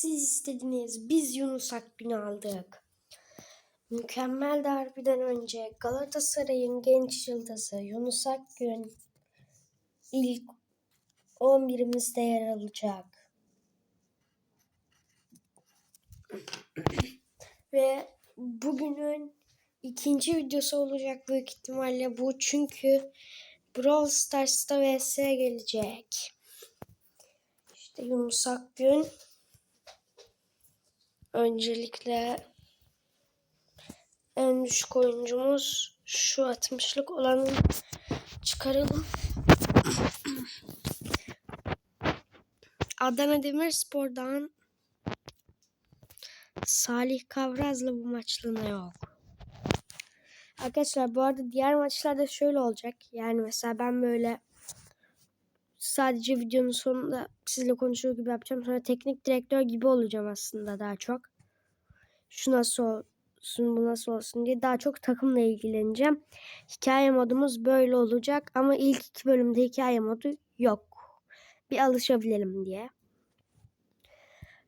Siz istediniz. Biz Yunus Akgün'ü aldık. Mükemmel derbiden önce Galatasaray'ın genç yıldızı Yunus Akgün ilk 11'imizde yer alacak. Ve bugünün ikinci videosu olacak büyük ihtimalle bu. Çünkü Brawl Stars'ta vs gelecek. İşte Yunus Akgün. Öncelikle en düşük oyuncumuz şu 60'lık olanı çıkaralım. Adana Demirspor'dan Salih Kavraz'la bu maçlığına yok. Arkadaşlar bu arada diğer maçlarda şöyle olacak. Yani mesela ben böyle sadece videonun sonunda sizle konuşuyor gibi yapacağım. Sonra teknik direktör gibi olacağım aslında daha çok. Şu nasıl olsun, bu nasıl olsun diye daha çok takımla ilgileneceğim. Hikaye modumuz böyle olacak ama ilk iki bölümde hikaye modu yok. Bir alışabilelim diye.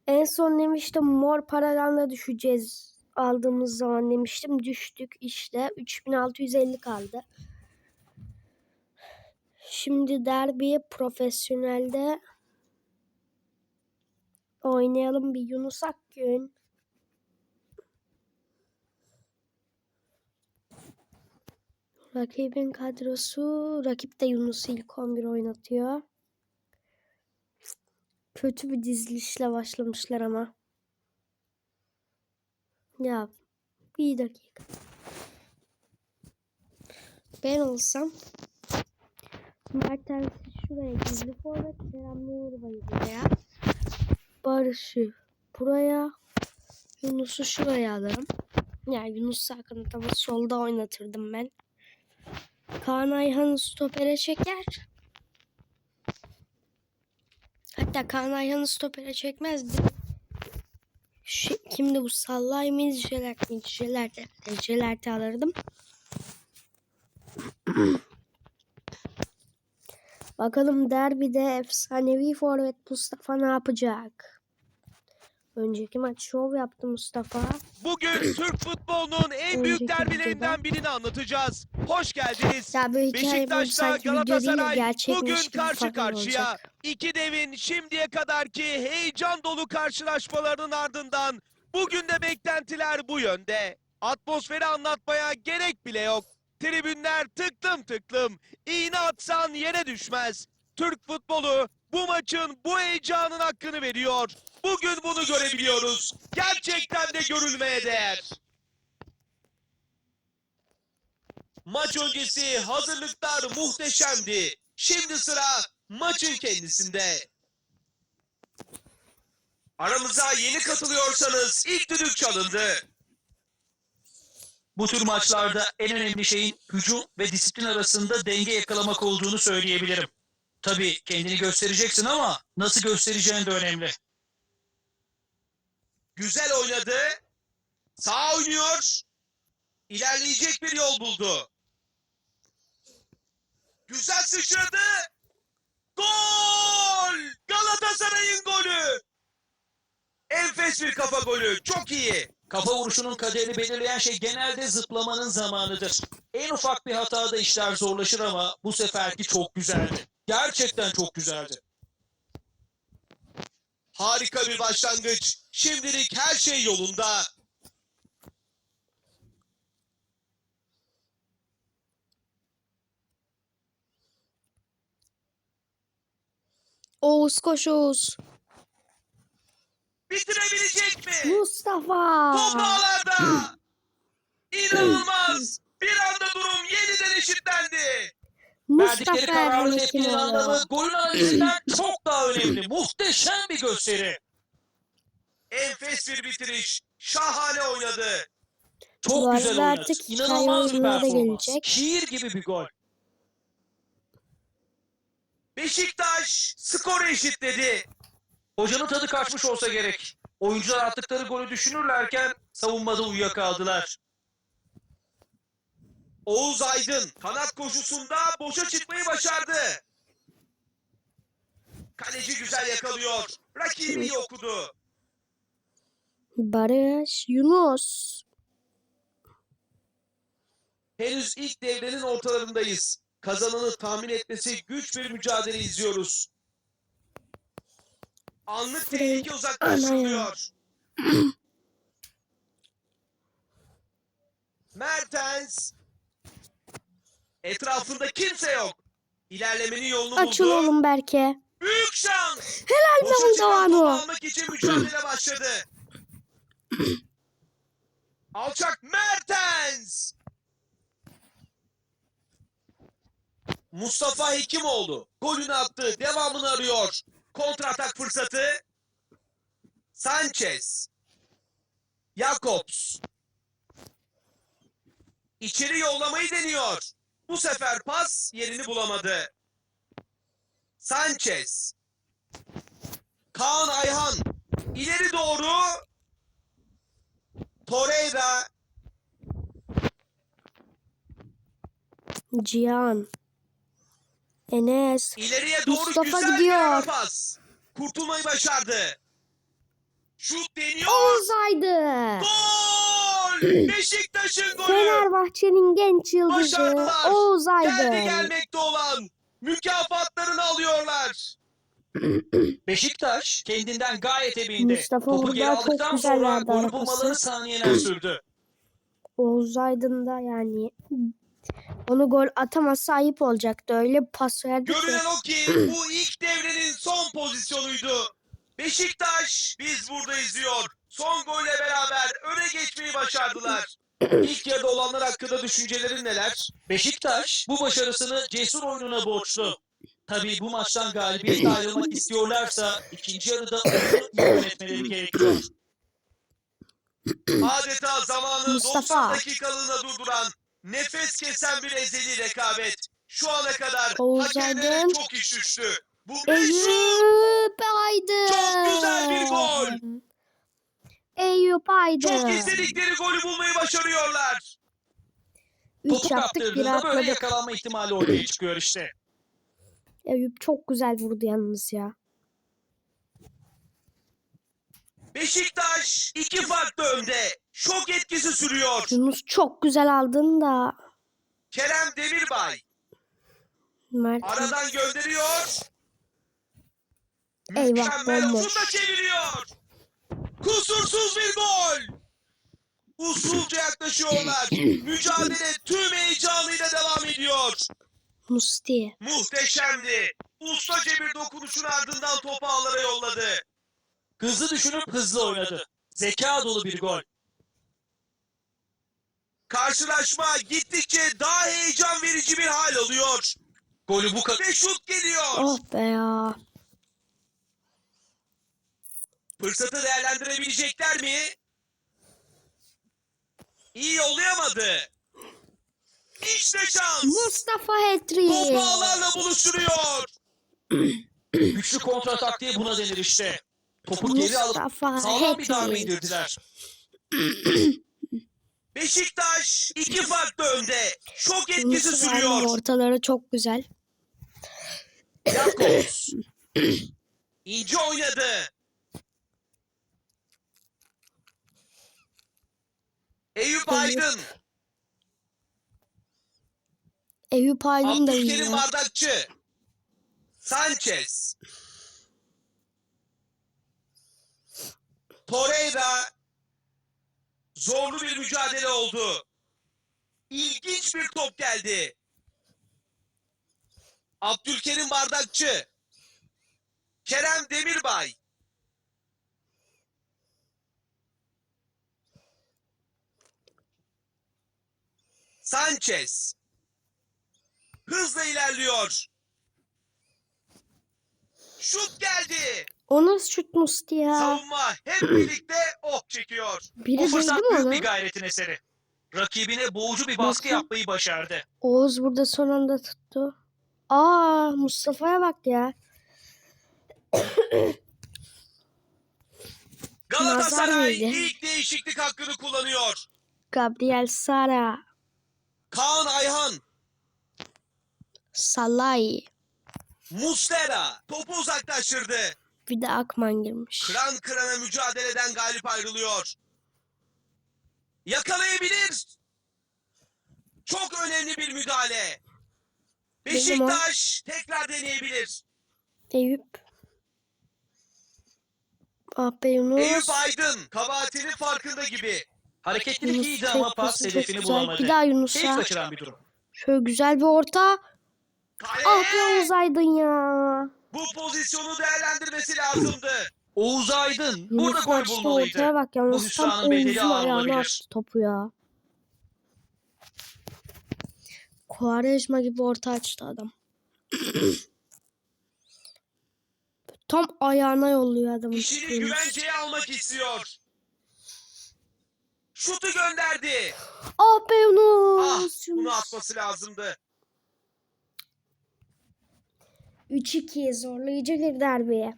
En son demiştim mor paradan da düşeceğiz aldığımız zaman demiştim. Düştük işte 3650 kaldı. Şimdi derbi profesyonelde oynayalım bir Yunus Akgün. Rakibin kadrosu rakip de Yunus'u ilk 11 oynatıyor. Kötü bir dizilişle başlamışlar ama. Ya bir dakika. Ben olsam Mertens'i şuraya gizli forvet Kerem Nurbay'ı buraya. Barış'ı buraya. Yunus'u şuraya alırım. Yani Yunus Akın'ı tabi solda oynatırdım ben. Kaan Ayhan'ı stopere çeker. Hatta Kaan Ayhan'ı stopere çekmezdi. Şu, kimdi bu sallay mıydı jelert miydi jelert jelerti alırdım. Bakalım derbide efsanevi forvet Mustafa ne yapacak? Önceki maç şov yaptı Mustafa. Bugün Türk futbolunun en büyük Önceki derbilerinden birini anlatacağız. Hoş geldiniz. Ya böyle hikaye Beşiktaş'la sanki video değil de Galatasaray gerçekmiş bugün gibi karşı falan karşıya. olacak. İki devin şimdiye kadarki heyecan dolu karşılaşmalarının ardından bugün de beklentiler bu yönde. Atmosferi anlatmaya gerek bile yok. Tribünler tıklım tıklım. İğne atsan yere düşmez. Türk futbolu bu maçın bu heyecanın hakkını veriyor. Bugün bunu görebiliyoruz. Gerçekten de görülmeye değer. Maç öncesi hazırlıklar muhteşemdi. Şimdi sıra maçın kendisinde. Aramıza yeni katılıyorsanız ilk düdük çalındı. Bu tür maçlarda en önemli şeyin hücum ve disiplin arasında denge yakalamak olduğunu söyleyebilirim. Tabii kendini göstereceksin ama nasıl göstereceğin de önemli. Güzel oynadı. Sağ oynuyor. İlerleyecek bir yol buldu. Güzel sıçradı. Gol! Galatasaray'ın golü. Enfes bir kafa golü. Çok iyi. Kafa vuruşunun kaderini belirleyen şey genelde zıplamanın zamanıdır. En ufak bir hatada işler zorlaşır ama bu seferki çok güzeldi. Gerçekten çok güzeldi. Harika bir başlangıç. Şimdilik her şey yolunda. Oğuz koş Oğuz. Bitirebilecek mi? Mustafa. Top ağlarda. İnanılmaz. Bir anda durum yeniden eşitlendi. Verdikleri Mustafa tepkinin Hekimoğlu. anlamı golün analizinden çok daha önemli. Muhteşem bir gösteri. Enfes bir bitiriş. Şahane oynadı. Çok Bu güzel arada oynadı. artık hikaye İnanılmaz bir oyunları da performans. gelecek. Şiir gibi bir gol. Beşiktaş skoru eşitledi. Hocanın tadı kaçmış olsa gerek. Oyuncular attıkları golü düşünürlerken savunmada uyuyakaldılar. Oğuz Aydın kanat koşusunda boşa çıkmayı başardı. Kaleci güzel yakalıyor. Rakibi iyi okudu. Barış, Yunus. Henüz ilk devrenin ortalarındayız. Kazananı tahmin etmesi güç bir mücadele izliyoruz. Anlık tehlike uzaklaştırılıyor. Mertens. Etrafında kimse yok. İlerlemenin yolunu Açıl buldu. oğlum Berke. Büyük şans. Helal topu Doğan'ı. almak için mücadele başladı. Alçak Mertens. Mustafa Hekimoğlu golünü attı. Devamını arıyor. Kontratak fırsatı. Sanchez. Jakobs. İçeri yollamayı deniyor. Bu sefer pas yerini bulamadı. Sanchez. Kaan Ayhan ileri doğru Torreira Cihan. Enes. ileriye doğru Mustafa güzel gidiyor. bir pas. Kurtulmayı başardı. Şut deniyor. Oğuz'aydı. Gol! Beşiktaş'ın golü. Fenerbahçe'nin genç yıldızı Başardılar. Oğuz'aydı. Geldi gelmekte olan mükafatlarını alıyorlar. Beşiktaş kendinden gayet emindi. Mustafa Topu geri çok aldıktan güzel sonra verdi arapası. bulmaları saniyeler sürdü. Oğuz Aydın da yani onu gol atamazsa ayıp olacaktı. Öyle pas verdi. Görünen o ki bu ilk devrenin son pozisyonuydu. Beşiktaş biz burada izliyor. Son golle beraber öne geçmeyi başardılar. İlk yarıda olanlar hakkında düşüncelerin neler? Beşiktaş bu başarısını cesur oyununa borçlu. Tabii bu maçtan galibiyetle ayrılmak istiyorlarsa ikinci yarıda iyi yönetmeleri gerekiyor. Adeta zamanı Mustafa. 90 dakikalığına durduran, nefes kesen bir ezeli rekabet. Şu ana kadar hakemlere çok iş düştü. Bu meşhur Eyüp Aydın. Çok güzel bir gol. Eyüp Aydın. çok istedikleri golü bulmayı başarıyorlar. Topu yaptık bir kaptırdığında böyle atmadık. yakalanma ihtimali ortaya çıkıyor işte. Eyüp çok güzel vurdu yalnız ya. Beşiktaş iki farklı önde. Şok etkisi sürüyor. Yunus çok güzel aldın da. Kerem Demirbay Mert aradan gönderiyor. Eyvah, bomboş. uzun da çeviriyor. Kusursuz bir gol. Usulca yaklaşıyorlar. Mücadele tüm heyecanıyla devam ediyor. Musti. Muhteşemdi. Ustaca bir dokunuşun ardından topu ağlara yolladı. Hızlı düşünüp hızlı oynadı. Zeka dolu bir gol. Karşılaşma gittikçe daha heyecan verici bir hal alıyor. Golü bu kadar. Ve şut geliyor. Oh be ya. Fırsatı değerlendirebilecekler mi? İyi yollayamadı. İşte şans. Mustafa Topu Hetri. ağlarla buluşturuyor. Güçlü kontratak diye buna denir işte. Topu geri alıp Mustafa sağlam bir darbe indirdiler. Beşiktaş iki farklı önde. Şok etkisi Hetri sürüyor. ortaları çok güzel. Jakobs. İnce oynadı. Eyüp Aydın. Eyüp Aydın da iyi. Abdülkerim. Bardakçı. Sanchez. Torreira. Zorlu bir mücadele oldu. İlginç bir top geldi. Abdülkerim Bardakçı. Kerem Demirbay. Sanchez. Hızla ilerliyor. Şut geldi. O nasıl şut Musti ya? Savunma hep birlikte ok çekiyor. Biri Bu fırsat mi büyük bir gayretin eseri. Rakibine boğucu bir baskı Bakın. yapmayı başardı. Oğuz burada son anda tuttu. Aa Mustafa'ya bak ya. Galatasaray ilk değişiklik hakkını kullanıyor. Gabriel Sara. Kaan Ayhan, Salay. Muslera topu uzaklaştırdı. Bir de Akman girmiş. Kıran kırana mücadeleden galip ayrılıyor. Yakalayabilir. Çok önemli bir müdahale. Beşiktaş tekrar deneyebilir. Eyüp. Ah be Yunus. Eyüp Aydın kabahatinin farkında gibi. Hareketlilik Yunus iyiydi ama pas hedefini bulamadı. Bir daha Yunus'a. kaçıran bir durum. Şöyle güzel bir orta. Kale Ah be Oğuz Aydın ya. bu pozisyonu değerlendirmesi lazımdı. Oğuz Aydın burada Yunus'un gol bulmalıydı. ortaya bak ya. Bu Yunus tam hüsranın bedeli Oğuz'un ayağına attı topu ya. Kuarejma gibi orta açtı adam. tam ayağına yolluyor adamın. İşini güvenceye almak istiyor. Şutu gönderdi. Ah be Ah Yunus. bunu Yunus. atması lazımdı. 3-2 zorlayıcı bir derbiye.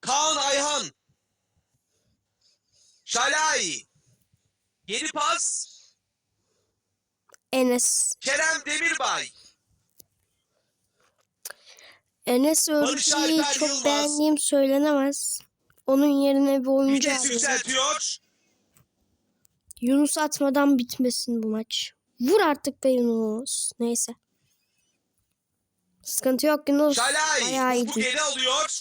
Kaan Ayhan. Şalay. Geri pas. Enes. Kerem Demirbay. Enes Alper çok Yılmaz. beğendiğim söylenemez. Onun yerine bir oyuncu Vites yükseltiyor. Yunus atmadan bitmesin bu maç. Vur artık be Yunus. Neyse. Sıkıntı yok Yunus. Bayağı Şalay. Topu geri alıyor.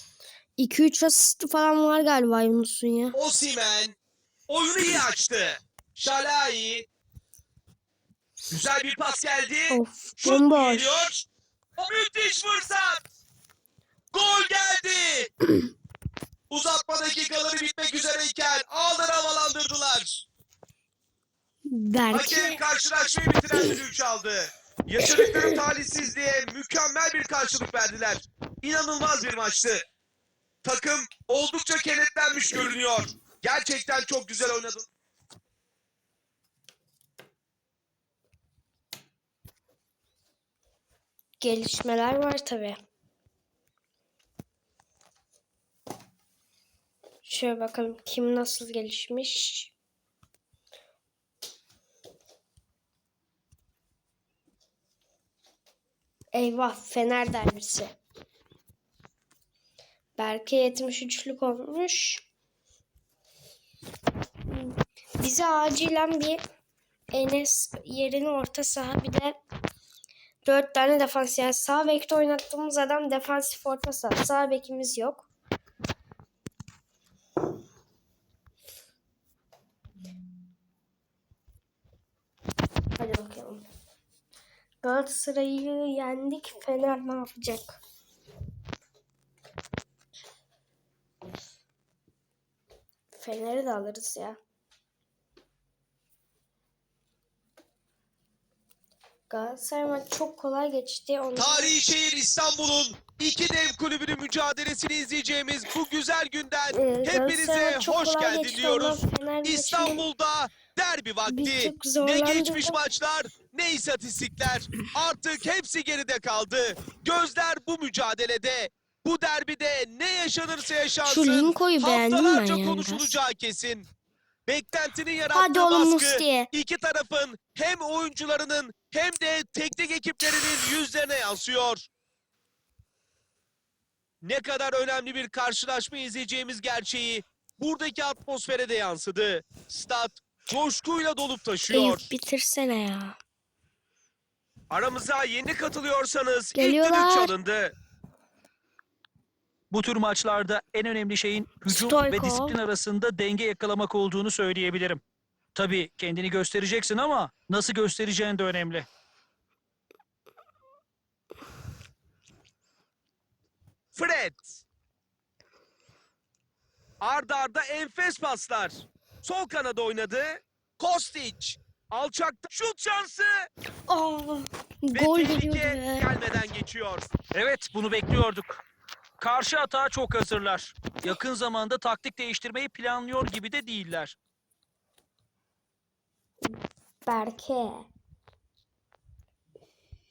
2-3 asisti falan var galiba Yunus'un ya. Osimen. Oyunu iyi açtı. Şalay. Güzel bir pas geldi. Of Şut bomboş. geliyor? Müthiş fırsat. Gol geldi. Uzatma dakikaları bitmek üzereyken ağları havalandırdılar. Hakem Belki karşılaşmayı bitiren düdüğü çaldı. Yaşadıkları talihsizliğe mükemmel bir karşılık verdiler. İnanılmaz bir maçtı. Takım oldukça kenetlenmiş görünüyor. Gerçekten çok güzel oynadı. gelişmeler var tabi. Şöyle bakalım kim nasıl gelişmiş. Eyvah Fener derbisi. Berke 73'lük olmuş. Bize acilen bir Enes yerine orta saha bir de 4 tane defans yani sağ bekte oynattığımız adam defansif orta saha. Sağ bekimiz yok. Hadi bakalım. Galatasaray'ı yendik. Fener ne yapacak? Fener'i de alırız ya. Galatasaray maçı çok kolay geçti. Onu Tarihi şehir İstanbul'un iki dev kulübünün mücadelesini izleyeceğimiz bu güzel günden Ee, hepinize hoş geldin diyoruz. İstanbul'da derbi vakti. Ne geçmiş maçlar ne istatistikler. Artık hepsi geride kaldı. Gözler bu mücadelede. Bu derbide ne yaşanırsa Şu yaşansın Linko'yu beğendim ben haftalarca yani. konuşulacağı kesin. Beklentinin yarattığı Hadi oğlum baskı Musti. iki tarafın hem oyuncularının hem de teknik ekiplerinin yüzlerine yansıyor. Ne kadar önemli bir karşılaşma izleyeceğimiz gerçeği buradaki atmosfere de yansıdı. Stat coşkuyla dolup taşıyor. Eyüp bitirsene ya. Aramıza yeni katılıyorsanız ilk Geliyorlar. düdük çalındı. Bu tür maçlarda en önemli şeyin hücum Stoyko. ve disiplin arasında denge yakalamak olduğunu söyleyebilirim. Tabii kendini göstereceksin ama nasıl göstereceğin de önemli. Fred. Arda arda enfes paslar. Sol kanada oynadı. Kostic. Alçakta şut şansı Aa, ve gol tehlike geliyordu be. gelmeden geçiyor. Evet bunu bekliyorduk. Karşı atağa çok hazırlar. Yakın zamanda taktik değiştirmeyi planlıyor gibi de değiller. Berke.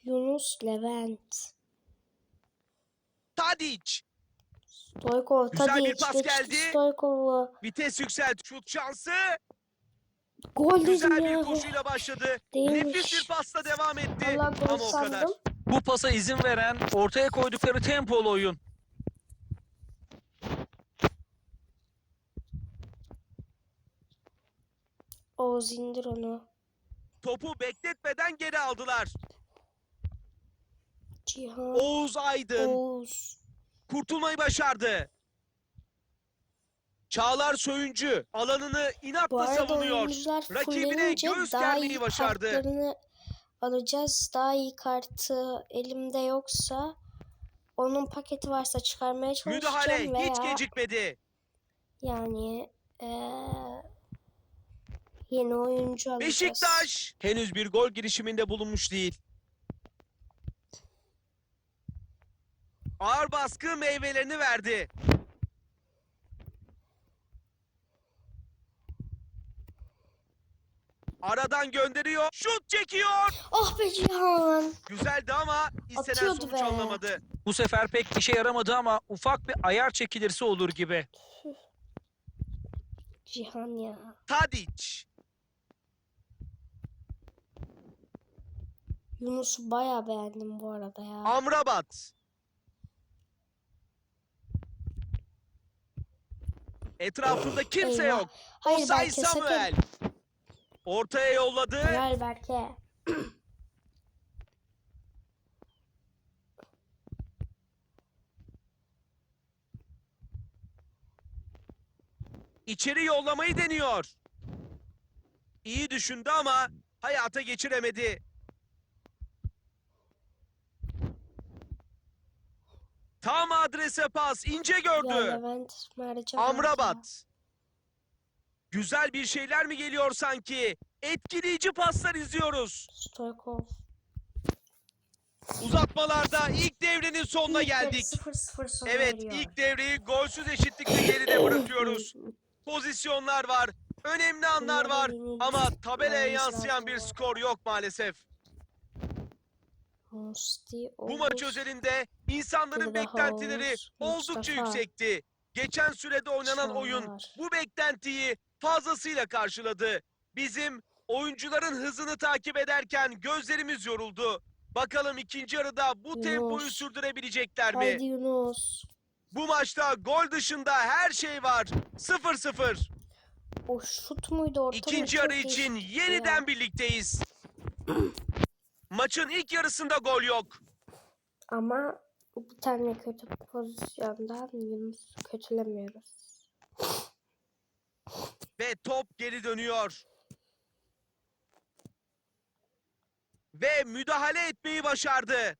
Yunus Levent. Tadic. Stoykov Güzel bir Tadic pas geçti geldi. Stoykov'u. Vites yükselt. Şut şansı. Gol Güzel bir ya. koşuyla başladı. Değilmiş. Nefis bir pasla devam etti. Allah Ama o kadar. Bu pasa izin veren ortaya koydukları tempolu oyun. Oğuz indir onu. Topu bekletmeden geri aldılar. Cihan. Oğuz Aydın Oğuz. kurtulmayı başardı. Çağlar Söyüncü alanını inatla savunuyor. Rakibine daha germeyi başardı. alacağız. Daha iyi kartı elimde yoksa onun paketi varsa çıkarmaya çalışacağım Müdahale veya hiç gecikmedi. yani eee, yeni oyuncu alacağız. Beşiktaş henüz bir gol girişiminde bulunmuş değil. Ağır baskı meyvelerini verdi. Aradan gönderiyor. Şut çekiyor. Oh be Cihan. Güzeldi ama istenen Atıyordu sonuç be. alınamadı. Bu sefer pek işe yaramadı ama ufak bir ayar çekilirse olur gibi. Cihan ya. Tadic. Yunus'u bayağı beğendim bu arada ya. Amrabat. Etrafında kimse Eyvah. yok. Hayır Osay Berke sakın. Samuel. Ortaya yolladı. Helal Berke. İçeri yollamayı deniyor. İyi düşündü ama hayata geçiremedi. Tam adrese pas ince gördü. Amrabat. Güzel bir şeyler mi geliyor sanki? Etkileyici paslar izliyoruz. Stoykov. Uzatmalarda ilk devrenin sonuna İlk geldik. 0-0 sona Evet eriyor. ilk devreyi golsüz eşitlikle geride bırakıyoruz. Pozisyonlar var, önemli anlar var ama tabelaya yansıyan bir skor yok maalesef. Musti, Bu maç özelinde insanların beklentileri Oğuz, oldukça Mustafa. yüksekti. Geçen sürede oynanan oyun bu beklentiyi fazlasıyla karşıladı. Bizim oyuncuların hızını takip ederken gözlerimiz yoruldu. Bakalım ikinci yarıda bu tempoyu Yunus. sürdürebilecekler mi? Haydi Yunus. Bu maçta gol dışında her şey var. 0-0. O şut muydu orta? İkinci yarı için yeniden birlikteyiz. Maçın ilk yarısında gol yok. Ama bir tane kötü pozisyondan Yunus'u kötülemiyoruz. Ve top geri dönüyor. Ve müdahale etmeyi başardı.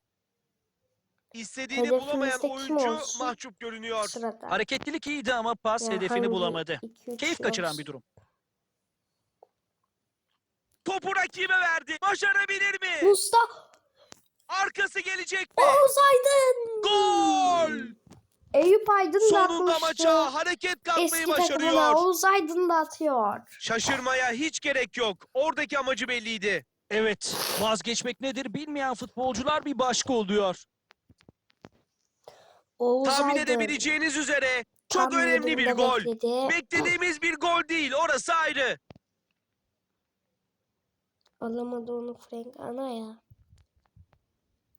İstediğini bulamayan Hedefimizde kim oyuncu olsun? mahcup görünüyor. Sırada. Hareketlilik iyiydi ama pas Ya hedefini hangi bulamadı. iki, üç Keyif kaçıran olsun? bir durum. Topu rakibe verdi. Başarabilir mi? Mustafa Arkası gelecek mi? Oğuz Aydın. Gol! Eyüp Aydın da Sonunda maça hareket katmayı Eski başarıyor. Oğuz Aydın da atıyor. Şaşırmaya hiç gerek yok. Oradaki amacı belliydi. Evet, vazgeçmek nedir bilmeyen futbolcular bir başka oluyor. Oğuz Tahmin Aydın. edebileceğiniz üzere çok tam önemli bir yerinde gol. bekledi. Beklediğimiz bir gol değil, orası ayrı. Alamadı onu Frank ana ya.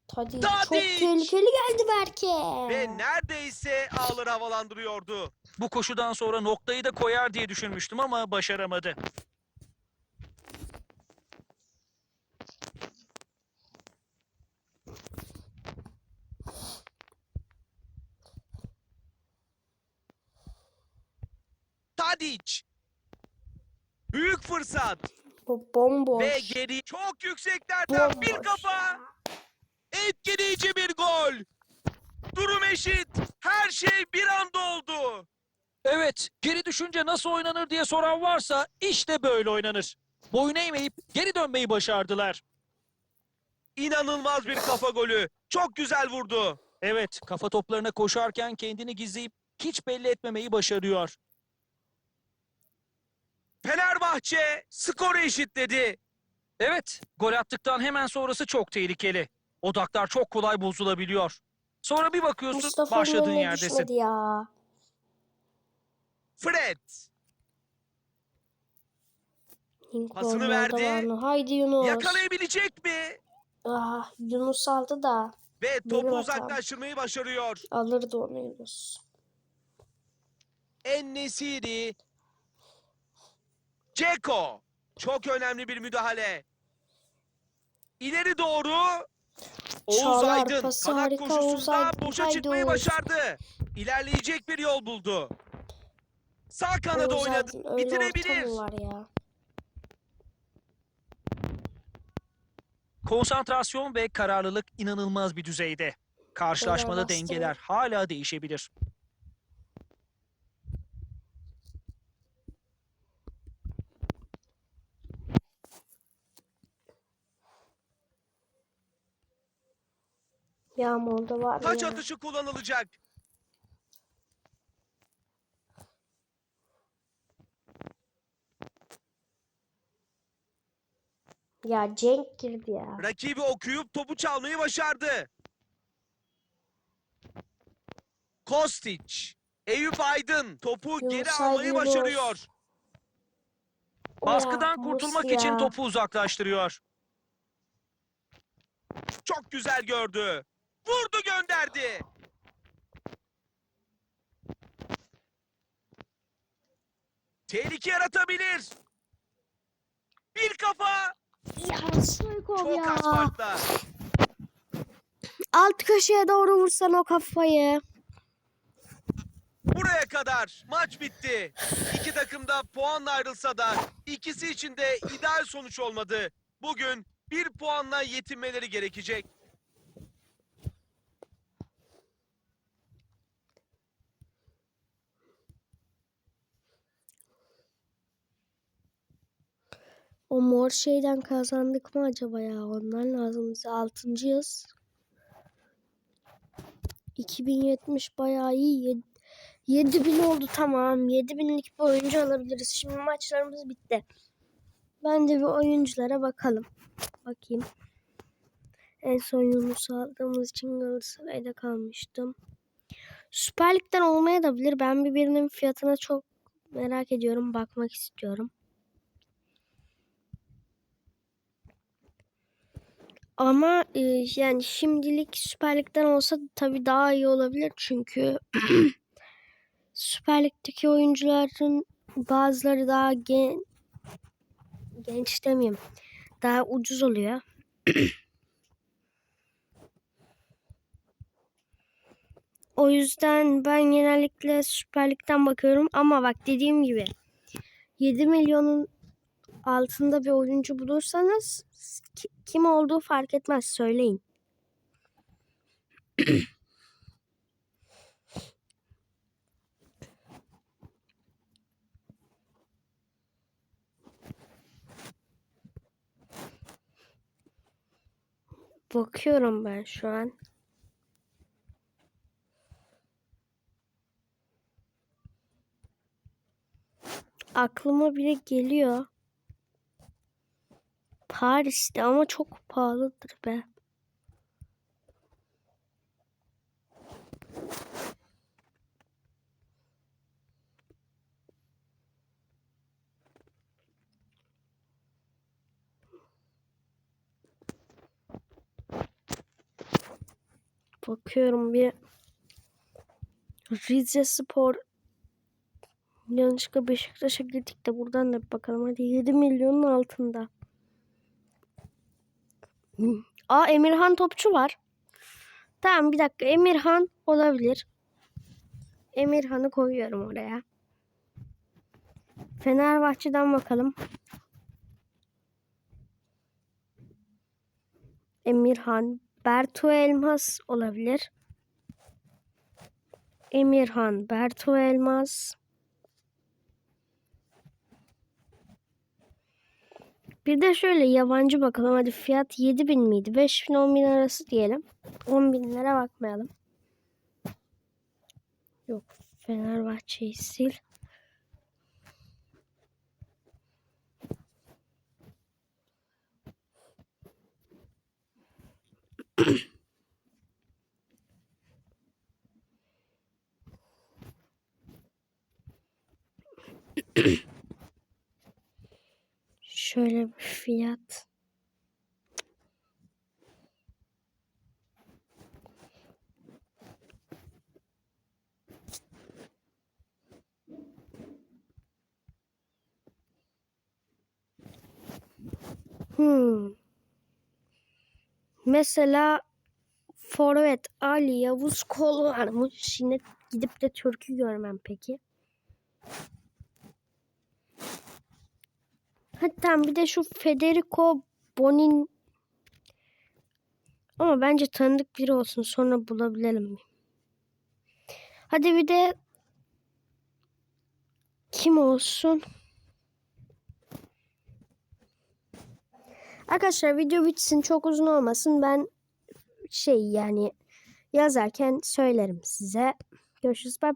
Tadic, Tadic! çok tehlikeli geldi belki. Ve neredeyse ağları havalandırıyordu. Bu koşudan sonra noktayı da koyar diye düşünmüştüm ama başaramadı. Tadic. Büyük fırsat. Bu bomboş. Ve geri çok yükseklerden bir Bomboş kafa. Etkileyici bir gol. Durum eşit. Her şey bir anda oldu. Evet, geri düşünce nasıl oynanır diye soran varsa işte böyle oynanır. Boyun eğmeyip geri dönmeyi başardılar. İnanılmaz bir kafa golü. Çok güzel vurdu. Evet, kafa toplarına koşarken kendini gizleyip hiç belli etmemeyi başarıyor. Fenerbahçe skoru eşitledi. Evet, gol attıktan hemen sonrası çok tehlikeli. Odaklar çok kolay bozulabiliyor. Sonra bir bakıyorsun Mustafa'nın başladığın yerdesin. ya. Fred. Lincoln, Pasını verdi. Haydi Yunus. Yakalayabilecek mi? Ah, Yunus aldı da Ve Benim topu hatam. uzaklaştırmayı başarıyor. alırdı onu Yunus. En-Nesiri. Ceko. Çok önemli bir müdahale. İleri doğru. Oğuz Çağlar, Aydın pası kanat harika, koşusunda Aydın. boşa Haydi çıkmayı Oğuz. başardı. İlerleyecek bir yol buldu. Sağ kanada Oğuz oynadı. Aydın, öyle Bitirebilir. mı var ya? Konsantrasyon ve kararlılık inanılmaz bir düzeyde. Karşılaşmada dengeler hala değişebilir. Yağmurda var Taç ya. atışı kullanılacak. Ya Cenk girdi ya. Rakibi okuyup topu çalmayı başardı. Kostić. Eyüp Aydın topu Yunus geri almayı Yunus. başarıyor. O ya, Baskıdan kurtulmak için Muslera. topu uzaklaştırıyor. Çok güzel gördü. Vurdu gönderdi. Tehlike yaratabilir. Bir kafa. Ya Stoykov Çok ya. az farkla. Alt köşeye doğru vursan o kafayı. Buraya kadar maç bitti. İki takım da puanla ayrılsa da ikisi için de ideal sonuç olmadı. Bugün bir puanla yetinmeleri gerekecek. O mor şeyden kazandık mı acaba ya? Ondan lazım bize. Altıncıyız. 2070 bayağı iyi. 7000 oldu tamam. 7000'lik bir oyuncu alabiliriz. Şimdi maçlarımız bitti. Ben de bir oyunculara bakalım. Bakayım. En son Yunus'u aldığımız için Galatasaray'da kalmıştım. Süper Lig'den olmaya da bilir. Ben bir birinin fiyatına çok merak ediyorum. Bakmak istiyorum. Ama e, yani şimdilik Süper Lig'den olsa tabii daha iyi olabilir. Çünkü Süper Lig'deki oyuncuların bazıları daha gen, genç demeyeyim. Daha ucuz oluyor. O yüzden ben genellikle Süper Lig'den bakıyorum. Ama bak dediğim gibi 7 milyonun altında bir oyuncu bulursanız kim olduğu fark etmez söyleyin. Bakıyorum ben şu an. Aklıma bile geliyor. Paris'te ama çok pahalıdır be. Bakıyorum bir Rize Spor yanlışlıkla Beşiktaş'a girdik de buradan da bakalım. Hadi 7 milyonun altında. Aa Emirhan Topçu var. Tamam bir dakika Emirhan olabilir. Emirhan'ı koyuyorum oraya. Fenerbahçe'den bakalım. Emirhan, Bertu Elmas olabilir. Emirhan, Bertu Elmas. Bir de şöyle yabancı bakalım. Hadi fiyat 7000 miydi? 5000 10.000 arası diyelim. 10 binlere bakmayalım. Yok. Fenerbahçe'yi sil. fiyat. Hmm. Mesela Forvet Ali Yavuz Kol varmış. Yine gidip de türkü görmem peki. Hatta bir de şu Federico Bonin ama bence tanıdık biri olsun sonra bulabilelim. Hadi bir de kim olsun? Arkadaşlar video bitsin çok uzun olmasın. Ben şey yani yazarken söylerim size. Görüşürüz. Bay bay.